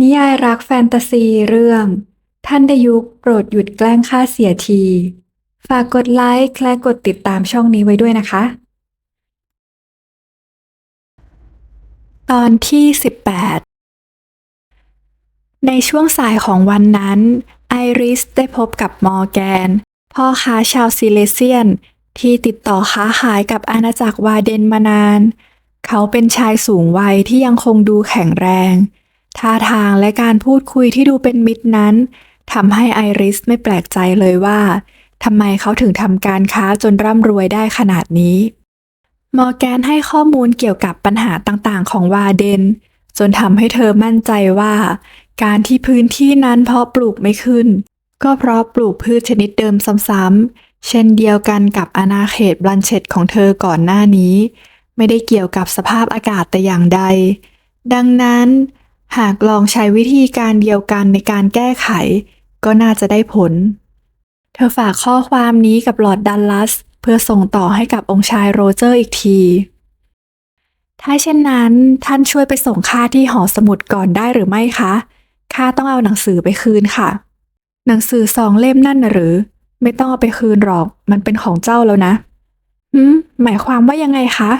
นิยายรักแฟนตาซีเรื่อง ท่านดยุคโปรดหยุดแกล้งข้าเสียที ฝากกดไลค์และกดติดตามช่องนี้ไว้ด้วยนะคะ ตอนที่ 18 ในช่วงสายของวันนั้น ไอริสได้พบกับมอร์แกน พ่อค้าชาวซิเลเซียน ที่ติดต่อค้าขายกับอาณาจักรวาเดนมานาน เขาเป็นชายสูงวัยที่ยังคงดูแข็งแรง ท่าทางและการพูดคุยที่ดูเป็นมิตรนั้นทำให้ไอริสไม่แปลกใจเลยว่าทำไมเขาถึงทำการค้าจนร่ำรวยได้ขนาดนี้มอร์แกนให้ข้อมูลเกี่ยวกับปัญหาต่างๆ ของวาเดน จนทำให้เธอมั่นใจว่า การที่พื้นที่นั้นเพาะปลูกไม่ขึ้น ก็เพราะปลูกพืชชนิดเดิมซ้ำๆ เช่นเดียวกันกับอาณาเขตบลันเชตของเธอก่อนหน้านี้ ไม่ได้เกี่ยวกับสภาพอากาศแต่อย่างใด ดังนั้น หากลองใช้วิธีการเดียวกันในการแก้ไข ก็น่าจะได้ผล เธอฝากข้อความนี้กับลอดดัลลัส เพื่อส่งต่อให้กับองค์ชายโรเจอร์อีกที ถ้าเช่นนั้นท่านช่วยไปส่งข้าที่หอสมุดก่อนได้หรือไม่คะ ข้าต้องเอาหนังสือไปคืนค่ะ หนังสือสองเล่มนั่นนะหรือ ไม่ต้องเอาไปคืนหรอก มันเป็นของเจ้าแล้วนะหืมหมายความว่ายังไงคะ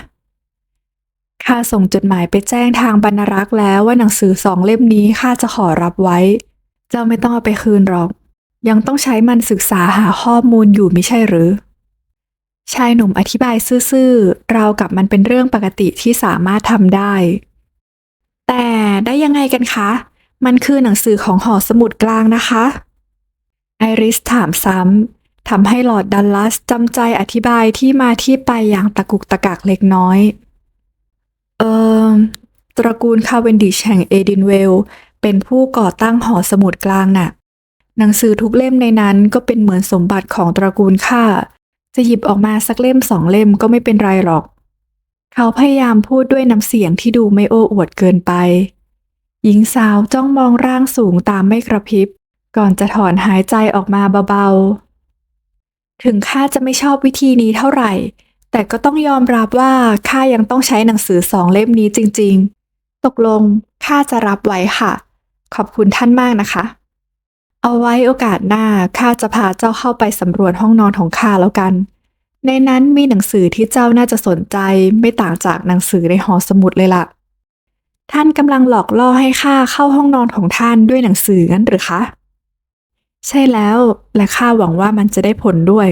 ข้าส่งจดหมายไปแจ้งทางบรรณรักษ์แล้วว่าหนังสือสองเล่มนี้ข้าจะขอรับไว้ เจ้าไม่ต้องเอาไปคืนหรอก ยังต้องใช้มันศึกษาหาข้อมูลอยู่ไม่ใช่หรือ ชายหนุ่มอธิบายซื่อๆรากับมันเป็นเรื่องปกติที่สามารถทำได้ แต่ได้ยังไงกันคะ มันคือหนังสือของหอสมุดกลางนะคะ ไอริสถามซ้ำทำให้หลอดดัลลัสจำใจอธิบายที่มาที่ไปอย่างตะกุกตะกักเล็กน้อย เอ่อตระกูลคาเวนดิชแห่งเอดินเวล เป็นผู้ก่อตั้งหอสมุดกลางน่ะ หนังสือทุกเล่มในนั้นก็เป็นเหมือนสมบัติของตระกูลข้าจะหยิบออกมาสักเล่มสองเล่มก็ไม่เป็นไรหรอก เขาพยายามพูดด้วยน้ำเสียงที่ดูไม่โอ้อวดเกินไป หญิงสาวจ้องมองร่างสูงตามไม่กระพริบ ก่อนจะถอนหายใจออกมาเบาๆ ถึงข้าจะไม่ชอบวิธีนี้เท่าไหร่ แต่ก็ต้องยอมรับว่าข้ายังต้องใช้หนังสือสองเล่มนี้จริง ๆ ตกลงข้าจะรับไว้ค่ะ ขอบคุณท่านมากนะคะ เอาไว้โอกาสหน้าข้าจะพาเจ้าเข้าไปสำรวจห้องนอนของข้าแล้วกัน ในนั้นมีหนังสือที่เจ้าน่าจะสนใจไม่ต่างจากหนังสือในหอสมุดเลยล่ะ ท่านกำลังหลอกล่อให้ข้าเข้าห้องนอนของท่านด้วยหนังสืองั้นหรือคะ ใช่แล้วและข้าหวังว่ามันจะได้ผลด้วย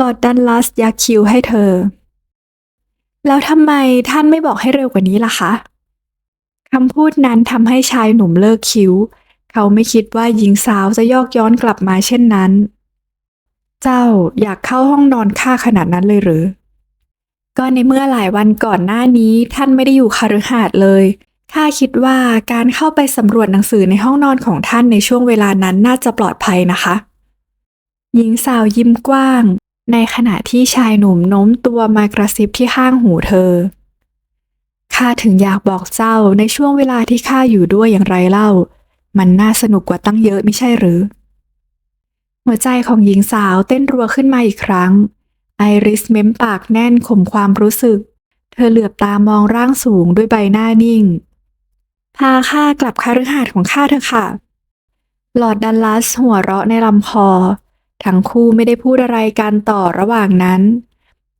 ลอร์ดดันลัสยักคิวให้เธอ แล้วทำไมท่านไม่บอกให้เร็วกว่านี้ล่ะคะคำพูดนั้นทำให้ชายหนุ่มเลิกคิ้ว เขาไม่คิดว่าหญิงสาวจะยอกย้อนกลับมาเช่นนั้น เจ้าอยากเข้าห้องนอนข้าขนาดนั้นเลยหรือ ก็ในเมื่อหลายวันก่อนหน้านี้ท่านไม่ได้อยู่คาฤหาสน์เลยข้าคิดว่าการเข้าไปสำรวจหนังสือในห้องนอนของท่านในช่วงเวลานั้นน่าจะปลอดภัยนะคะ หญิงสาวยิ้มกว้าง ในขณะที่ชายหนุ่มโน้มตัวมากระซิบที่ข้างหูเธอ ข้าถึงอยากบอกเจ้าในช่วงเวลาที่ข้าอยู่ด้วยอย่างไรเล่า มันน่าสนุกกว่าตั้งเยอะไม่ใช่หรือ หัวใจของหญิงสาวเต้นรัวขึ้นมาอีกครั้ง ไอริสเม้มปากแน่นข่มความรู้สึก เธอเหลือบตามองร่างสูงด้วยใบหน้านิ่ง พาข้ากลับคฤหาสน์ของข้าเถอะค่ะ หลอดดัลลัสหัวเราะในลำคอ ทั้งคู่ไม่ได้พูดอะไรกันต่อระหว่างนั้น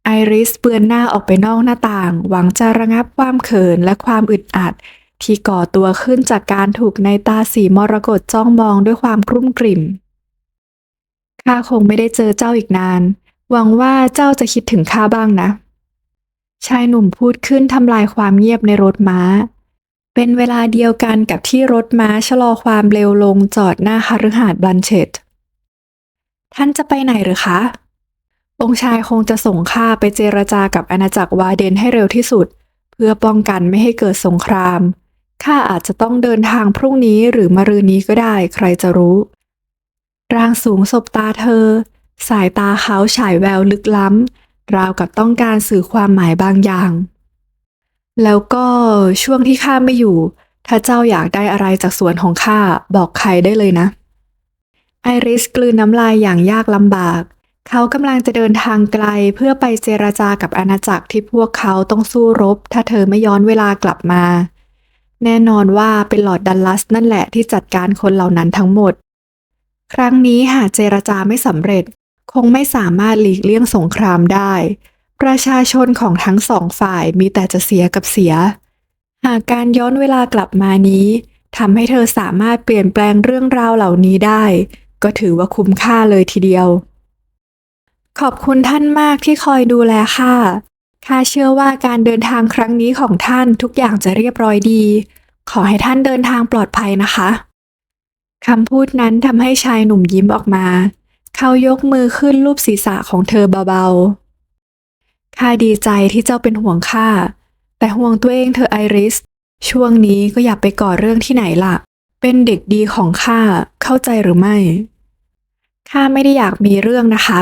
ไอริสเบือนหน้าออกไปนอกหน้าต่าง หวังจะระงับความเขินและความอึดอัด ที่ก่อตัวขึ้นจากการถูกในตาสีมรกตจ้องมองด้วยความกรุ่มกริ่มข้าคงไม่ได้เจอเจ้าอีกนาน หวังว่าเจ้าจะคิดถึงข้าบ้างนะ ชายหนุ่มพูดขึ้นทำลายความเงียบในรถม้า เป็นเวลาเดียวกันกับที่รถม้าชะลอความเร็วลงจอดหน้าคฤหาสน์บลันเชต ท่านจะไปไหนหรือคะ องค์ชายคงจะส่งข้าไปเจรจากับอาณาจักรวาเดนให้เร็วที่สุด เพื่อป้องกันไม่ให้เกิดสงคราม ข้าอาจจะต้องเดินทางพรุ่งนี้หรือมะรืนนี้ก็ได้ใครจะรู้ ร่างสูงสบตาเธอ สายตาเขาฉายแววลึกล้ำ ราวกับต้องการสื่อความหมายบางอย่าง แล้วก็ช่วงที่ข้าไม่อยู่ ถ้าเจ้าอยากได้อะไรจากสวนของข้าบอกใครได้เลยนะ ไอริสกลืนน้ำลายอย่างยากลำบาก เขากำลังจะเดินทางไกลเพื่อไปเจรจากับอาณาจักรที่พวกเขาต้องสู้รบ ถ้าเธอไม่ย้อนเวลากลับมา แน่นอนว่าเป็นหลอดดัลลัสนั่นแหละที่จัดการคนเหล่านั้นทั้งหมด ครั้งนี้หากเจรจาไม่สำเร็จ คงไม่สามารถหลีกเลี่ยงสงครามได้ ประชาชนของทั้งสองฝ่ายมีแต่จะเสียกับเสีย หากการย้อนเวลากลับมานี้ทำให้เธอสามารถเปลี่ยนแปลงเรื่องราวเหล่านี้ได้ ก็ถือว่าคุ้มค่าเลยทีเดียว ขอบคุณท่านมากที่คอยดูแลข้าข้าเชื่อว่าการเดินทางครั้งนี้ของท่านทุกอย่างจะเรียบร้อยดี ขอให้ท่านเดินทางปลอดภัยนะคะคำพูดนั้นทำให้ชายหนุ่มยิ้มออกมา เขายกมือขึ้นรูปศีรษะของเธอเบาๆ ข้าดีใจที่เจ้าเป็นห่วงข้า แต่ห่วงตัวเองเธอไอริส ช่วงนี้ก็อย่าไปก่อเรื่องที่ไหนล่ะ เป็นเด็กดีของข้าเข้าใจหรือไม่ข้าไม่ได้อยากมีเรื่องนะคะ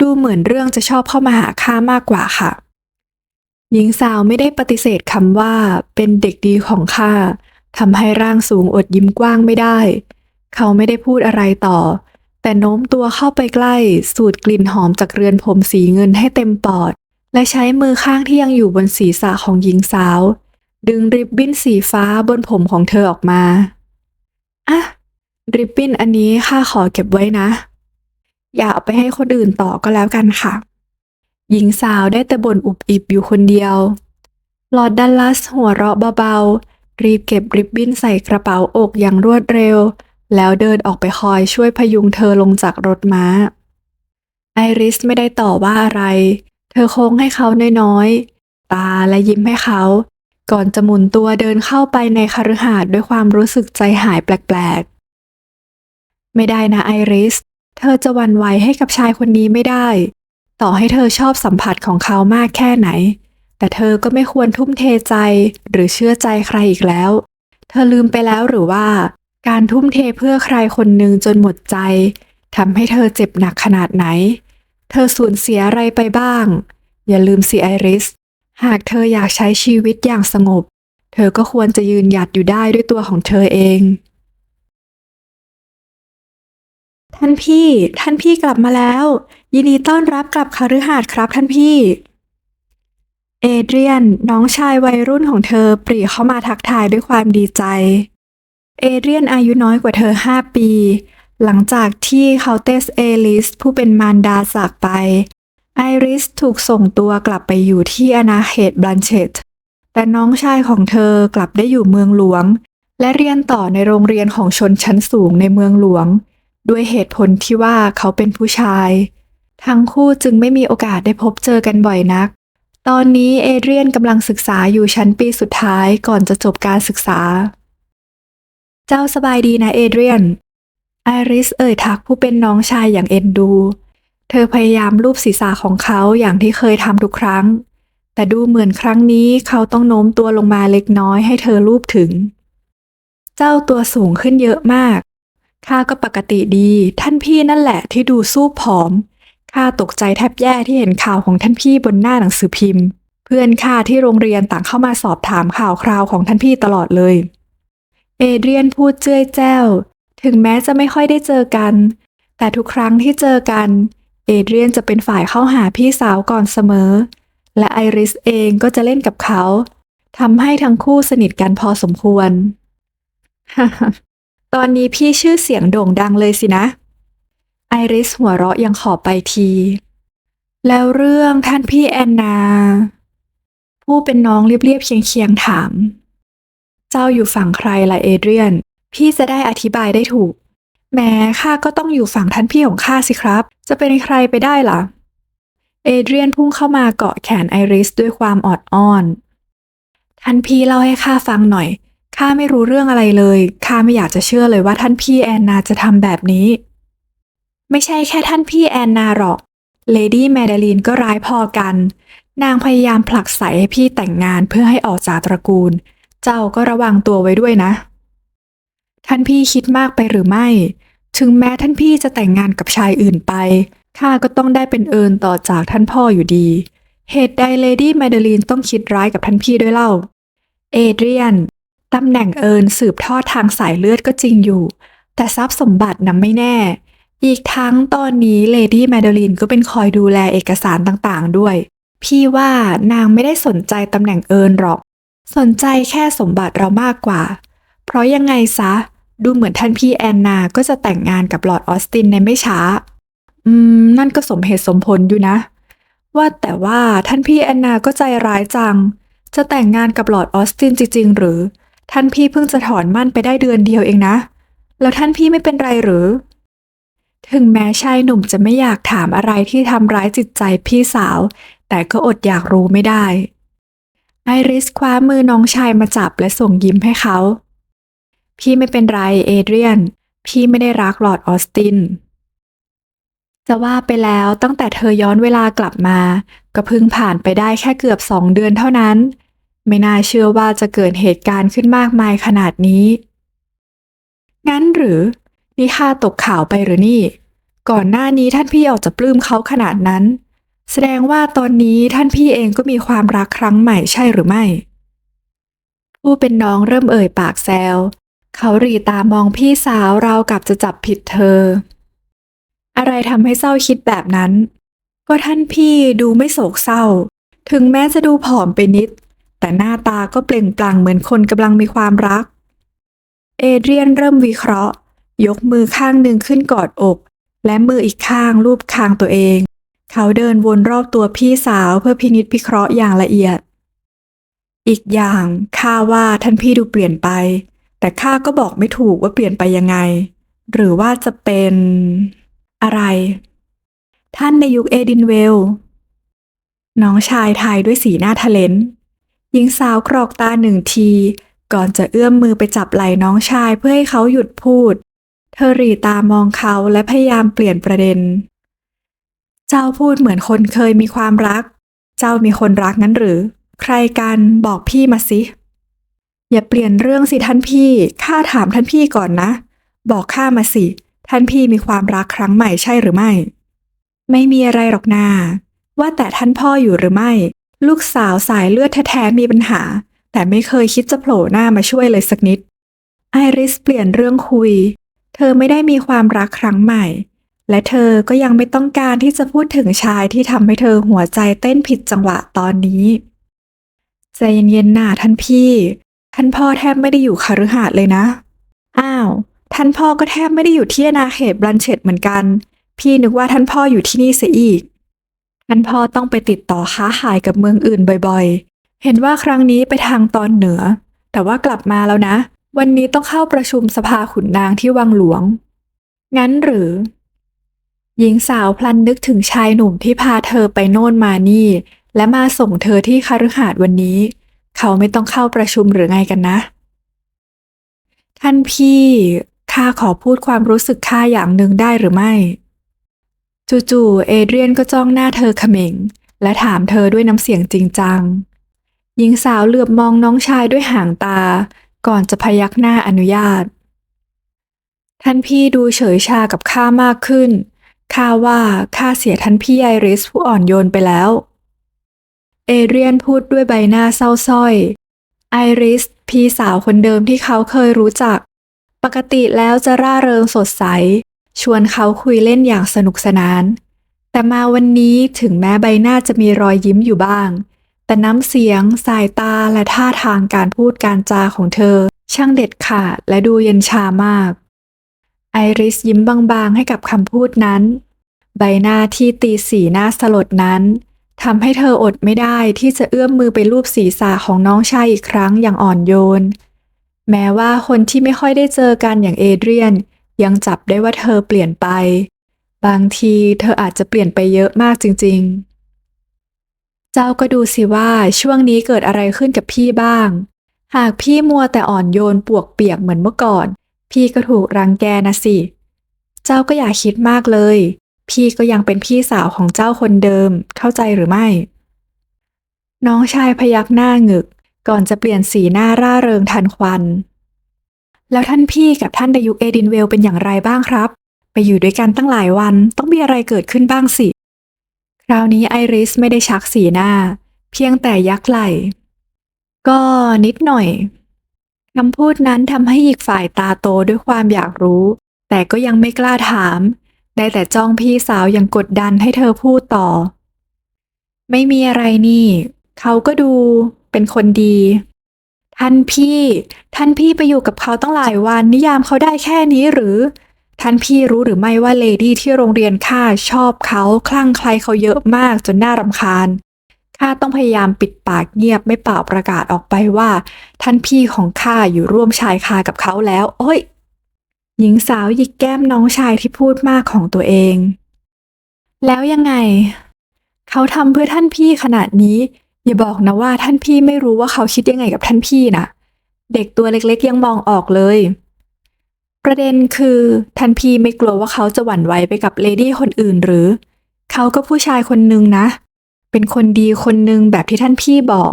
ดูเหมือนเรื่องจะชอบเข้ามาหาข้ามากกว่าค่ะ หญิงสาวไม่ได้ปฏิเสธคำว่า เป็นเด็กดีของข้าทำให้ร่างสูงอดยิ้มกว้างไม่ได้ เขาไม่ได้พูดอะไรต่อ แต่โน้มตัวเข้าไปใกล้ สูดกลิ่นหอมจากเรือนผมสีเงินให้เต็มปอด และใช้มือข้างที่ยังอยู่บนศีรษะของหญิงสาว ดึงริบบิ้นสีฟ้าบนผมของเธอออกมา อะริบบิ้นอันนี้ข้าขอเก็บไว้นะ อย่าเอาไปให้คนอื่นต่อก็แล้วกันค่ะ หญิงสาวได้แต่บ่นอุบอิบอยู่คนเดียว ลอร์ดดัลลัสหัวเราะเบาๆ รีบเก็บริบบิ้นใส่กระเป๋าอกอย่างรวดเร็ว แล้วเดินออกไปคอยช่วยพยุงเธอลงจากรถม้า ไอริสไม่ได้ต่อว่าอะไร เธอโค้งให้เขาน้อยๆ ตาและยิ้มให้เขา ก่อนจะหมุนตัวเดินเข้าไปในคฤหาสน์ด้วยความรู้สึกใจหายแปลกๆ ไม่ได้นะไอริส เธอจะวันไหวให้กับชายคนนี้ไม่ได้ ต่อให้เธอชอบสัมผัสของเขามากแค่ไหน แต่เธอก็ไม่ควรทุ่มเทใจหรือเชื่อใจใครอีกแล้ว เธอลืมไปแล้วหรือว่า การทุ่มเทเพื่อใครคนหนึ่งจนหมดใจทำให้เธอเจ็บหนักขนาดไหน เธอสูญเสียอะไรไปบ้าง อย่าลืมสิไอริส หากเธออยากใช้ชีวิตอย่างสงบ เธอก็ควรจะยืนหยัดอยู่ได้ด้วยตัวของเธอเอง ท่านพี่ ท่านพี่กลับมาแล้ว ยินดีต้อนรับกลับคฤหาสน์ครับท่านพี่ เอเดรียนน้องชายวัยรุ่นของเธอปรีเข้ามาทักทายด้วยความดีใจ เอเดรียนอายุน้อยกว่าเธอห้าปี หลังจากที่เคาเตสเอลิสผู้เป็นมารดาจากไป ไอริสถูกส่งตัวกลับไปอยู่ที่อาณาเขตบลันเชตแต่น้องชายของเธอกลับได้อยู่เมืองหลวง และเรียนต่อในโรงเรียนของชนชั้นสูงในเมืองหลวง ด้วยเหตุผลที่ว่าเขาเป็นผู้ชาย ทั้งคู่จึงไม่มีโอกาสได้พบเจอกันบ่อยนัก ตอนนี้เอเดรียนกำลังศึกษาอยู่ชั้นปีสุดท้ายก่อนจะจบการศึกษา เจ้าสบายดีนะเอเดรียนไอริสเอ่ยทักผู้เป็นน้องชายอย่างเอ็นดู เธอพยายามลูบศีรษะของเขาอย่างที่เคยทำทุกครั้ง แต่ดูเหมือนครั้งนี้เขาต้องโน้มตัวลงมาเล็กน้อยให้เธอลูบถึง เจ้าตัวสูงขึ้นเยอะมากข้าก็ปกติดี ท่านพี่นั่นแหละที่ดูสู้ผอมข้าตกใจแทบแย่ที่เห็นข่าวของท่านพี่บนหน้าหนังสือพิมพ์ เพื่อนข้าที่โรงเรียนต่างเข้ามาสอบถามข่าวคราวของท่านพี่ตลอดเลย เอเดรียนพูดเจ้ยแจ้ว ถึงแม้จะไม่ค่อยได้เจอกัน แต่ทุกครั้งที่เจอกัน เอเดรียนจะเป็นฝ่ายเข้าหาพี่สาวก่อนเสมอ และไอริสเองก็จะเล่นกับเขาทำให้ทั้งคู่สนิทกันพอสมควร ตอนนี้พี่ชื่อเสียงโด่งดังเลยสินะ ไอริสหัวเราะยังขอไปที แล้วเรื่องท่านพี่แอนนา ผู้เป็นน้องเรียบๆเคียงๆถาม เจ้าอยู่ฝั่งใครล่ะเอเดรียน พี่จะได้อธิบายได้ถูก แม้ข้าก็ต้องอยู่ฝั่งท่านพี่ของข้าสิครับ จะเป็นใครไปได้ล่ะ เอเดรียนพุ่งเข้ามาเกาะแขนไอริสด้วยความออดอ้อน ท่านพี่เล่าให้ข้าฟังหน่อย ข้าไม่รู้เรื่องอะไรเลย ข้าไม่อยากจะเชื่อเลยว่าท่านพี่แอนนาจะทำแบบนี้ ไม่ใช่แค่ท่านพี่แอนนาหรอก เลดี้แมดาลีนก็ร้ายพอกัน นางพยายามผลักใสให้พี่แต่งงานเพื่อให้ออกจากตระกูล เจ้าก็ระวังตัวไว้ด้วยนะ ท่านพี่คิดมากไปหรือไม่ ถึงแม้ท่านพี่จะแต่งงานกับชายอื่นไป ข้าก็ต้องได้เป็นเอิญต่อจากท่านพ่ออยู่ดี เหตุใดเลดี้แมดลีนต้องคิดร้ายกับท่านพี่ด้วยเล่า เอเดรียน ตำแหน่งเอิญสืบทอดทางสายเลือดก็จริงอยู่ แต่ทรัพย์สมบัตินั้นไม่แน่ อีกทั้งตอนนี้เลดี้แมดลีนก็เป็นคอยดูแลเอกสารต่างๆ ด้วย พี่ว่านางไม่ได้สนใจตำแหน่งเอิญหรอก สนใจแค่สมบัติเรามากกว่า เพราะยังไงซะ ดูเหมือนท่านพี่แอนนาก็จะแต่งงานกับลอร์ดออสตินในไม่ช้า อืม นั่นก็สมเหตุสมผลอยู่นะ ว่าแต่ว่าท่านพี่แอนนาก็ใจร้ายจัง จะแต่งงานกับลอร์ดออสตินจริง ๆ หรือ ท่านพี่เพิ่งจะถอนมั่นไปได้เดือนเดียวเองนะ แล้วท่านพี่ไม่เป็นไรหรือ ถึงแม้ชายหนุ่มจะไม่อยากถามอะไรที่ทำร้ายจิตใจพี่สาว แต่ก็อดอยากรู้ไม่ได้ไอริสคว้ามือน้องชายมาจับและส่งยิ้มให้เขา พี่ไม่เป็นไรเอเดรียน พี่ไม่ได้รักลอร์ดออสติน จะว่าไปแล้วตั้งแต่เธอย้อนเวลากลับมา ก็เพิ่งผ่านไปได้แค่เกือบสองเดือนเท่านั้น ไม่น่าเชื่อว่าจะเกิดเหตุการณ์ขึ้นมากมายขนาดนี้ งั้นหรือ นี่ข้าตกข่าวไปหรือนี่ ก่อนหน้านี้ท่านพี่ออกจะปลื้มเขาขนาดนั้น แสดงว่าตอนนี้ท่านพี่เองก็มีความรักครั้งใหม่ใช่หรือไม่ผู้เป็นน้องเริ่มเอ่ยปากแซว เขาหรีตามองพี่สาวเรากับจะจับผิดเธอ อะไรทำให้เศร้าคิดแบบนั้น ก็ท่านพี่ดูไม่โศกเศร้า ถึงแม้จะดูผอมไปนิด แต่หน้าตาก็เปล่งปลั่งเหมือนคนกำลังมีความรัก เอเดรียนเริ่มวิเคราะห์ ยกมือข้างหนึ่งขึ้นกอดอก และมืออีกข้างลูบคางตัวเอง เขาเดินวนรอบตัวพี่สาวเพื่อพินิจพิเคราะห์อย่างละเอียด อีกอย่างข้าว่าท่านพี่ดูเปลี่ยนไป แต่ข้าก็บอกไม่ถูกว่าเปลี่ยนไปยังไง หรือว่าจะเป็นอะไร ท่านในยุคเอดินเวล น้องชายทายด้วยสีหน้าทะเลนหญิงสาวกรอกตาหนึ่งที ก่อนจะเอื้อมมือไปจับไหล่น้องชายเพื่อให้เขาหยุดพูด เธอรีตามองเขาและพยายามเปลี่ยนประเด็น เจ้าพูดเหมือนคนเคยมีความรัก เจ้ามีคนรักงั้นหรือ ใครกันบอกพี่มาสิ อย่าเปลี่ยนเรื่องสิท่านพี่ ข้าถามท่านพี่ก่อนนะ บอกข้ามาสิ ท่านพี่มีความรักครั้งใหม่ใช่หรือไม่ ไม่มีอะไรหรอกนา ว่าแต่ท่านพ่ออยู่หรือไม่ ลูกสาวสายเลือดแท้ๆมีปัญหา แต่ไม่เคยคิดจะโผล่หน้ามาช่วยเลยสักนิด ไอริสเปลี่ยนเรื่องคุย เธอไม่ได้มีความรักครั้งใหม่ และเธอก็ยังไม่ต้องการที่จะพูดถึงชายที่ทำให้เธอหัวใจเต้นผิดจังหวะตอนนี้ ใจเย็นๆน่าท่านพี่ ท่านพ่อแทบไม่ได้อยู่คฤหาสน์เลยนะ อ้าว ท่านพ่อก็แทบไม่ได้อยู่ที่อาณาเขตบรันเชตเหมือนกัน พี่นึกว่าท่านพ่ออยู่ที่นี่เสียอีก ท่านพ่อต้องไปติดต่อค้าขายกับเมืองอื่นบ่อยๆ เห็นว่าครั้งนี้ไปทางตอนเหนือ แต่ว่ากลับมาแล้วนะ วันนี้ต้องเข้าประชุมสภาขุนนางที่วังหลวง งั้นหรือ หญิงสาวพลันนึกถึงชายหนุ่มที่พาเธอไปโน่นมานี่ และมาส่งเธอที่คฤหาสน์วันนี้ เขาไม่ต้องเข้าประชุมหรือไงกันนะ ท่านพี่ข้าขอพูดความรู้สึกข้าอย่างหนึ่งได้หรือไม่ จู่ๆเอเดรียนก็จ้องหน้าเธอเขม็ง และถามเธอด้วยน้ำเสียงจริงจัง หญิงสาวเหลือบมองน้องชายด้วยหางตา ก่อนจะพยักหน้าอนุญาต ท่านพี่ดูเฉยชากับข้ามากขึ้นข้าว่าข้าเสียท่านพี่ไอริสผู้อ่อนโยนไปแล้ว เอเดรียนพูดด้วยใบหน้าเศร้าส้อยไอริส พี่สาวคนเดิมที่เขาเคยรู้จัก ปกติแล้วจะร่าเริงสดใส ชวนเขาคุยเล่นอย่างสนุกสนาน แต่มาวันนี้ถึงแม้ใบหน้าจะมีรอยยิ้มอยู่บ้าง แต่น้ำเสียง สายตาและท่าทางการพูดการจาของเธอ ช่างเด็ดขาดและดูเย็นชามาก ไอริสยิ้มบางๆให้กับคำพูดนั้น ใบหน้าที่ตีสีหน้าสลดนั้น ทำให้เธออดไม่ได้ที่จะเอื้อมมือไปลูบศีรษะของน้องชายอีกครั้งอย่างอ่อนโยน แม้ว่าคนที่ไม่ค่อยได้เจอกันอย่างเอเดรียน ยังจับได้ว่าเธอเปลี่ยนไป บางทีเธออาจจะเปลี่ยนไปเยอะมากจริง ๆ เจ้าก็ดูสิว่าช่วงนี้เกิดอะไรขึ้นกับพี่บ้าง หากพี่มัวแต่อ่อนโยนปวกเปียกเหมือนเมื่อก่อน พี่ก็ถูกรังแกนะสิ เจ้าก็อย่าคิดมากเลย พี่ก็ยังเป็นพี่สาวของเจ้าคนเดิม เข้าใจหรือไม่ น้องชายพยักหน้าหงึก ก่อนจะเปลี่ยนสีหน้าร่าเริงทันควัน แล้วท่านพี่กับท่านดยุเอดินเวลเป็นอย่างไรบ้างครับ ไปอยู่ด้วยกันตั้งหลายวันต้องมีอะไรเกิดขึ้นบ้างสิ คราวนี้ไอริสไม่ได้ชักสีหน้า เพียงแต่ยักไหล่ก็นิดหน่อยคำพูดนั้นทำให้อีกฝ่ายตาโตด้วยความอยากรู้ แต่ก็ยังไม่กล้าถาม ได้แต่จ้องพี่สาวยังกดดันให้เธอพูดต่อ ไม่มีอะไรนี่ เขาก็ดูเป็นคนดี ท่านพี่ ท่านพี่ไปอยู่กับเขาตั้งหลายวัน นิยามเขาได้แค่นี้หรือ ท่านพี่รู้หรือไม่ว่าเลดี้ที่โรงเรียนข้าชอบเขาคลั่งใครเขาเยอะมากจนน่ารำคาญข้าต้องพยายามปิดปากเงียบไม่เป่าประกาศออกไปว่า ท่านพี่ของข้าอยู่ร่วมชายคากับเขาแล้ว โอ้ย หญิงสาวหยิกแก้มน้องชายที่พูดมากของตัวเอง แล้วยังไง เขาทำเพื่อท่านพี่ขนาดนี้ อย่าบอกนะว่าท่านพี่ไม่รู้ว่าเขาคิดยังไงกับท่านพี่นะเด็กตัวเล็กๆยังมองออกเลย ประเด็นคือท่านพี่ไม่กลัวว่าเขาจะหวั่นไหวไปกับเลดี้คนอื่นหรือ เขาก็ผู้ชายคนหนึ่งนะ เป็นคนดีคนหนึ่งแบบที่ท่านพี่บอก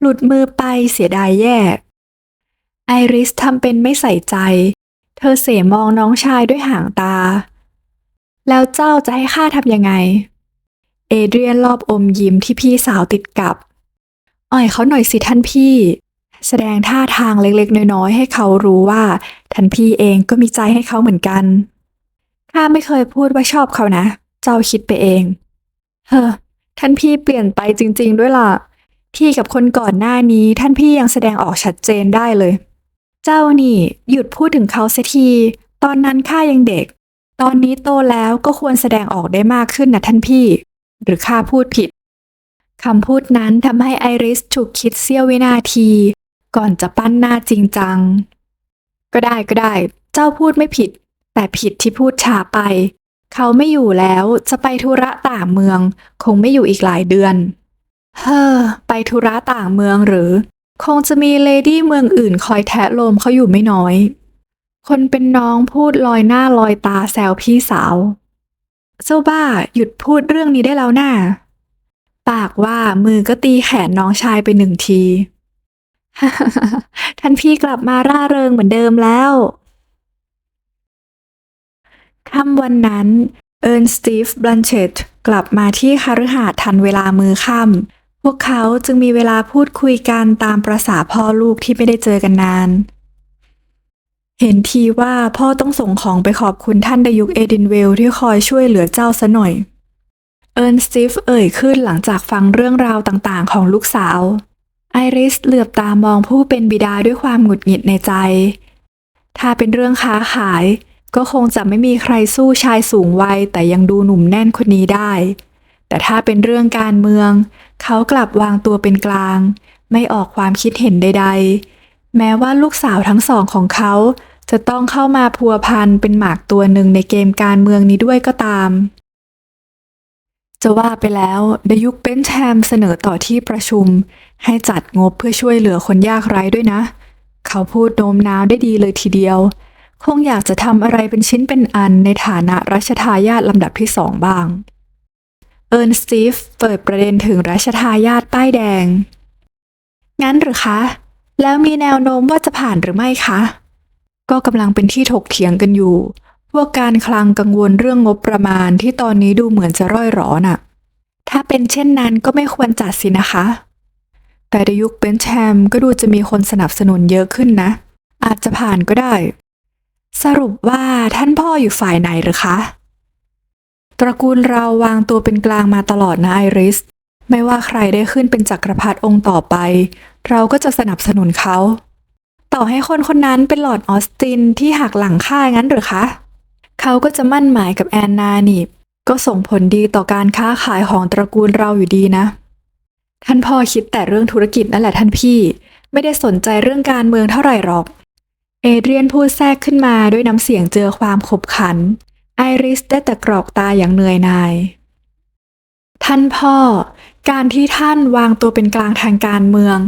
หลุดมือไปเสียดายแย่ไอริสทำเป็นไม่ใส่ใจ เธอเสมองน้องชายด้วยห่างตา แล้วเจ้าจะให้ข้าทำยังไง เอเดรียนรอบอมยิ้มที่พี่สาวติดกับ อ่อยเขาหน่อยสิท่านพี่ แสดงท่าทางเล็กๆ น้อยๆ ให้เขารู้ว่าท่านพี่เองก็มีใจให้เขาเหมือนกัน ข้าไม่เคยพูดว่าชอบเขานะ เจ้าคิดไปเอง เฮ้อ ท่านพี่เปลี่ยนไปจริง ๆ ด้วยล่ะ ที่กับคนก่อนหน้านี้ท่านพี่ยังแสดงออกชัดเจนได้เลย เจ้านี่หยุดพูดถึงเขาเสียที ตอนนั้นข้ายังเด็ก ตอนนี้โตแล้วก็ควรแสดงออกได้มากขึ้นนะท่านพี่ หรือข้าพูดผิดคำพูดนั้นทำให้ไอริสฉุกคิดเสี้ยววินาที ก่อนจะปั้นหน้าจริงจัง ก็ได้ก็ได้ เจ้าพูดไม่ผิด แต่ผิดที่พูดช้าไป เขาไม่อยู่แล้วจะไปธุระต่างเมือง คงไม่อยู่อีกหลายเดือน เฮ้อ ไปธุระต่างเมืองหรือ คงจะมีเลดี้เมืองอื่นคอยแทะโลมเขาอยู่ไม่น้อย คนเป็นน้องพูดลอยหน้าลอยตาแซวพี่สาว เจ้าบ้าหยุดพูดเรื่องนี้ได้แล้วน่าปากว่ามือก็ตีแขนน้องชายไปหนึ่งที ท่านพี่กลับมาร่าเริงเหมือนเดิมแล้วค่ำวันนั้น เอิร์นสตีฟบลันเชตกลับมาที่คาฤหาสน์ทันเวลามือค่ำ วกเขาจึงมีเวลาพูดคุยกันตามประษาพ่อลูกที่ไม่ได้เจอกันนาน เห็นทีว่าพ่อต้องส่งของไปขอบคุณท่านดยุกเอดินเวลที่คอยช่วยเหลือเจ้าซะหน่อย เอิร์นสตีฟเอ่ยขึ้นหลังจากฟังเรื่องราวต่างๆ ของลูกสาว ไอริสเหลือบตามองผู้เป็นบิดาด้วยความหงุดหงิดในใจ ถ้าเป็นเรื่องค้าขาย ก็คงจะไม่มีใครสู้ชายสูงวัยแต่ยังดูหนุ่มแน่นคนนี้ได้ แต่ถ้าเป็นเรื่องการเมือง เขากลับวางตัวเป็นกลาง ไม่ออกความคิดเห็นใด ๆ แม้ว่าลูกสาวทั้งสองของเขา จะต้องเข้ามาพัวพันเป็นหมากตัวหนึ่งในเกมการเมืองนี้ด้วยก็ตาม จะว่าไปแล้วดยุคเบนแชมเสนอต่อที่ประชุม ให้จัดงบเพื่อช่วยเหลือคนยากไร้ด้วยนะ เขาพูดโน้มน้าวได้ดีเลยทีเดียวคงอยากจะทำอะไรเป็นชิ้นเป็นอันในฐานะรัชทายาทลำดับที่สองบ้าง เอิร์นสตีฟเปิดประเด็นถึงรัชทายาทป้ายแดง งั้นหรือคะ แล้วมีแนวโน้มว่าจะผ่านหรือไม่คะ ก็กำลังเป็นที่ถกเถียงกันอยู่ พวกการคลังกังวลเรื่องงบประมาณที่ตอนนี้ดูเหมือนจะร่อยหรอน่ะ ถ้าเป็นเช่นนั้นก็ไม่ควรจัดสินะคะ แต่ในยุคเบนแชมก็ดูจะมีคนสนับสนุนเยอะขึ้นนะ อาจจะผ่านก็ได้ สรุปว่าท่านพ่ออยู่ฝ่ายไหนหรือคะ ตระกูลเราวางตัวเป็นกลางมาตลอดนะไอริส ไม่ว่าใครได้ขึ้นเป็นจักรพรรดิองค์ต่อไป เราก็จะสนับสนุนเขา ต่อให้คนคนนั้นเป็นหลอดออสตินที่หักหลังข้างั้นหรือคะ เขาก็จะมั่นหมายกับแอนนานี่ก็ส่งผลดีต่อการค้าขายของตระกูลเราอยู่ดีนะ ท่านพ่อคิดแต่เรื่องธุรกิจนั่นแหละท่านพี่ ไม่ได้สนใจเรื่องการเมืองเท่าไหร่หรอก เอเดรียนพูดแทรกขึ้นมาด้วยน้ำเสียงเจอความขบขัน ไอริสได้แต่กรอกตาอย่างเหนื่อยหน่าย ท่านพ่อ การที่ท่านวางตัวเป็นกลางทางการเมือง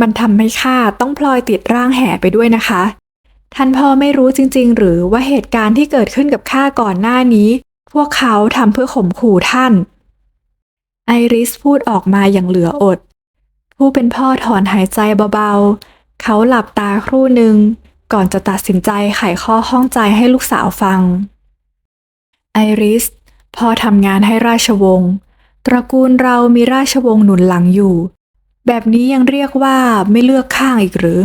มันทำให้ข้าต้องพลอยติดร่างแห่ไปด้วยนะคะ ท่านพ่อไม่รู้จริง ๆ หรือว่าเหตุการณ์ที่เกิดขึ้นกับข้าก่อนหน้านี้ พวกเขาทำเพื่อข่มขู่ท่าน ไอริสพูดออกมาอย่างเหลืออด ผู้เป็นพ่อถอนหายใจเบาๆ เขาหลับตาครู่หนึ่งก่อนจะตัดสินใจไขข้อข้องใจให้ลูกสาวฟัง ไอริส พ่อทำงานให้ราชวงศ์ตระกูลเรามีราชวงศ์หนุนหลังอยู่ แบบนี้ยังเรียกว่าไม่เลือกข้างอีกหรือ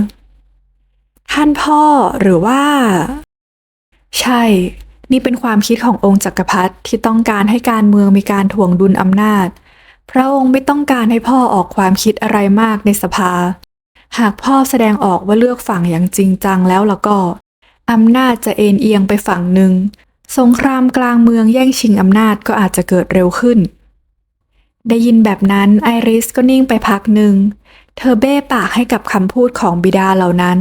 ท่านพ่อหรือว่า ใช่ นี่เป็นความคิดขององค์จักรพรรดิที่ต้องการให้การเมืองมีการถ่วงดุลอำนาจ พระองค์ไม่ต้องการให้พ่อออกความคิดอะไรมากในสภา หากพ่อแสดงออกว่าเลือกฝั่งอย่างจริงจังแล้วแล้วก็อำนาจจะเอ็นเอียงไปฝั่งหนึ่ง สงครามกลางเมืองแย่งชิงอำนาจก็อาจจะเกิดเร็วขึ้น ได้ยินแบบนั้นไอริสก็นิ่งไปพักหนึ่ง เธอเบ้ปากให้กับคำพูดของบิดาเหล่านั้น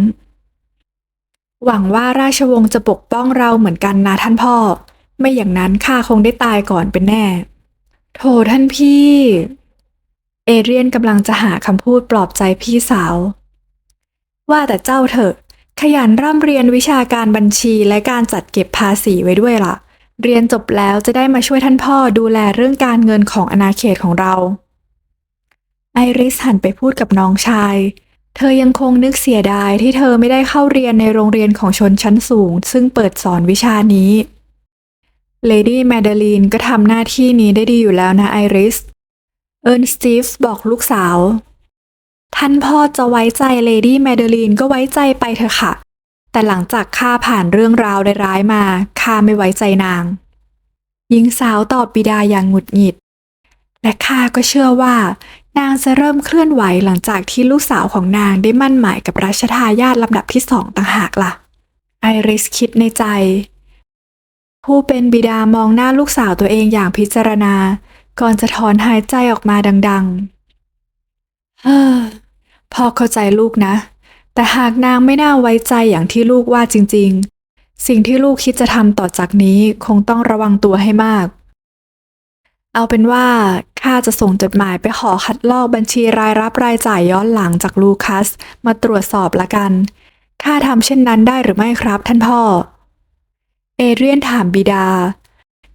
หวังว่าราชวงศ์จะปกป้องเราเหมือนกันนะท่านพ่อ ไม่อย่างนั้นข้าคงได้ตายก่อนเป็นแน่ โถท่านพี่ เอเรียนกำลังจะหาคำพูดปลอบใจพี่สาว ว่าแต่เจ้าเถอะ ขยันร่ำเรียนวิชาการบัญชีและการจัดเก็บภาษีไว้ด้วยล่ะ เรียนจบแล้วจะได้มาช่วยท่านพ่อดูแลเรื่องการเงินของอาณาเขตของเรา ไอริสหันไปพูดกับน้องชาย เธอยังคงนึกเสียดายที่เธอไม่ได้เข้าเรียนในโรงเรียนของชนชั้นสูง ซึ่งเปิดสอนวิชานี้ เลดี้แมดลีนก็ทำหน้าที่นี้ได้ดีอยู่แล้วนะไอริส เอิร์นสตีฟบอกลูกสาว ท่านพ่อจะไว้ใจเลดี้แมเดลีนก็ไว้ใจไปเถอะค่ะ แต่หลังจากข้าผ่านเรื่องราวร้ายๆมาข้าไม่ไว้ใจนาง หญิงสาวตอบบิดาอย่างหงุดหงิด และข้าก็เชื่อว่า นางจะเริ่มเคลื่อนไหวหลังจากที่ลูกสาวของนางได้มั่นหมายกับรัชทายาทลำดับที่สองต่างหากล่ะ ไอริสคิดในใจ ผู้เป็นบิดามองหน้าลูกสาวตัวเองอย่างพิจารณา ก่อนจะถอนหายใจออกมาดัง ๆ เฮ้อ พ่อเข้าใจลูกนะ แต่หากนางไม่น่าไว้ใจอย่างที่ลูกว่าจริง ๆ สิ่งที่ลูกคิดจะทำต่อจากนี้คงต้องระวังตัวให้มาก เอาเป็นว่าข้าจะส่งจดหมายไปขอคัดลอกบัญชีรายรับรายจ่ายย้อนหลังจากลูคัส มาตรวจสอบละกันข้าทำเช่นนั้นได้หรือไม่ครับท่านพ่อ เอเรียนถามบิดา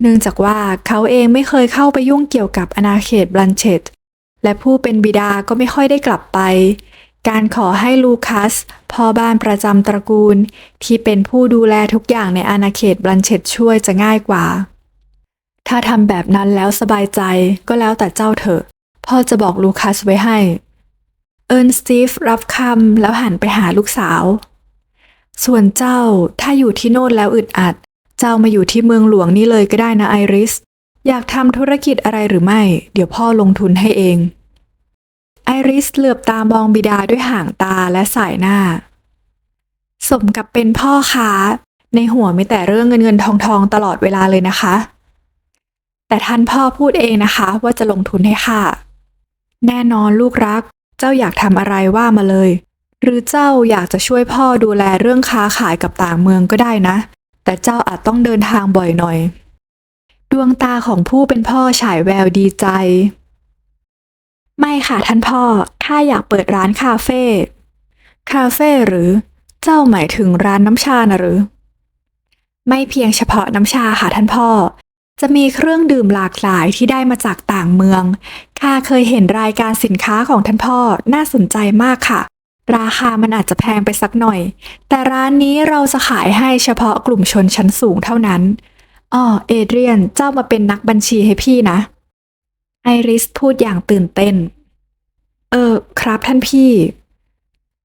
เนื่องจากว่าเขาเองไม่เคยเข้าไปยุ่งเกี่ยวกับอาณาเขตบลันเชตและผู้เป็นบิดาก็ไม่ค่อยได้กลับไป การขอให้ลูคัสพ่อบ้านประจำตระกูล ที่เป็นผู้ดูแลทุกอย่างในอาณาเขตบลันเชตช่วยจะง่ายกว่า ถ้าทำแบบนั้นแล้วสบายใจก็แล้วแต่เจ้าเถอะ พ่อจะบอกลูคัสไว้ให้ เอิร์นสตีฟรับคำแล้วหันไปหาลูกสาว ส่วนเจ้าถ้าอยู่ที่โน่นแล้วอึดอัด เจ้ามาอยู่ที่เมืองหลวงนี่เลยก็ได้นะไอริส อยากทำธุรกิจอะไรหรือไม่ เดี๋ยวพ่อลงทุนให้เอง ไอริสเหลือบตามองบิดาด้วยห่างตาและสายหน้า สมกับเป็นพ่อค้า ในหัวมีแต่เรื่องเงินเงินทองทองตลอดเวลาเลยนะคะ แต่ท่านพ่อพูดเองนะคะว่าจะลงทุนให้ค่ะ แน่นอนลูกรัก เจ้าอยากทำอะไรว่ามาเลย หรือเจ้าอยากจะช่วยพ่อดูแลเรื่องค้าขายกับต่างเมืองก็ได้นะ แต่เจ้าอาจต้องเดินทางบ่อยหน่อย ดวงตาของผู้เป็นพ่อฉายแววดีใจ ไม่ค่ะท่านพ่อ ข้าอยากเปิดร้านคาเฟ่ คาเฟ่หรือ เจ้าหมายถึงร้านน้ำชานะหรือ ไม่เพียงเฉพาะน้ำชาค่ะท่านพ่อ จะมีเครื่องดื่มหลากหลายที่ได้มาจากต่างเมือง ข้าเคยเห็นรายการสินค้าของท่านพ่อ น่าสนใจมากค่ะ ราคามันอาจจะแพงไปสักหน่อย แต่ร้านนี้เราจะขายให้เฉพาะกลุ่มชนชั้นสูงเท่านั้น อ้อ เอเดรียน เจ้ามาเป็นนักบัญชีให้พี่นะ ไอริสพูดอย่างตื่นเต้น เออ ครับท่านพี่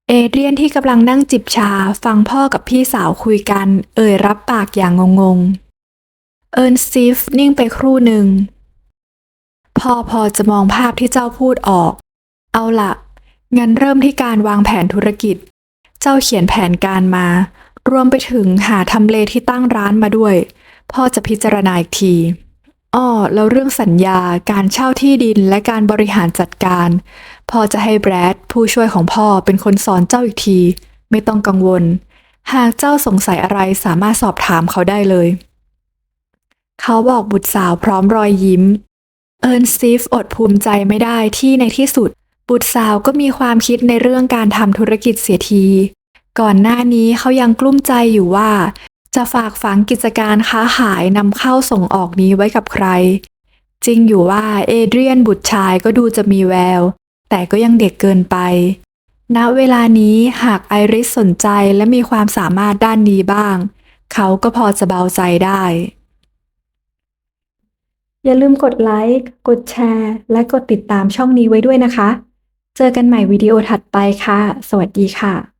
เอเดรียนที่กำลังนั่งจิบชาฟังพ่อกับพี่สาวคุยกัน เอ่ยรับปากอย่างงงๆ เอิร์นสตีฟนิ่งไปครู่หนึ่ง พ่อพอจะมองภาพที่เจ้าพูดออก เอาละงั้นเริ่มที่การวางแผนธุรกิจ เจ้าเขียนแผนการมา รวมไปถึงหาทำเลที่ตั้งร้านมาด้วย พ่อจะพิจารณาอีกที อ้อแล้วเรื่องสัญญาการเช่าที่ดินและการบริหารจัดการ พ่อจะให้แบรดผู้ช่วยของพ่อเป็นคนสอนเจ้าอีกที ไม่ต้องกังวล หากเจ้าสงสัยอะไรสามารถสอบถามเขาได้เลย เขาบอกบุตรสาวพร้อมรอยยิ้ม เอิร์นสตีฟอดภูมิใจไม่ได้ที่ในที่สุด บุตรสาวก็มีความคิดในเรื่องการทำธุรกิจเสียที ก่อนหน้านี้เขายังกลุ้มใจอยู่ว่า จะฝากฝังกิจการค้าขายนำเข้าส่งออกนี้ไว้กับใคร จริงอยู่ว่าเอเดรียนบุตรชายก็ดูจะมีแวว แต่ก็ยังเด็กเกินไป ณ เวลานี้หากไอริสสนใจและมีความสามารถด้านนี้บ้าง เขาก็พอจะเบาใจได้ อย่าลืมกดไลค์ กดแชร์ และกดติดตามช่องนี้ไว้ด้วยนะคะ เจอกันใหม่วิดีโอถัดไปค่ะ สวัสดีค่ะ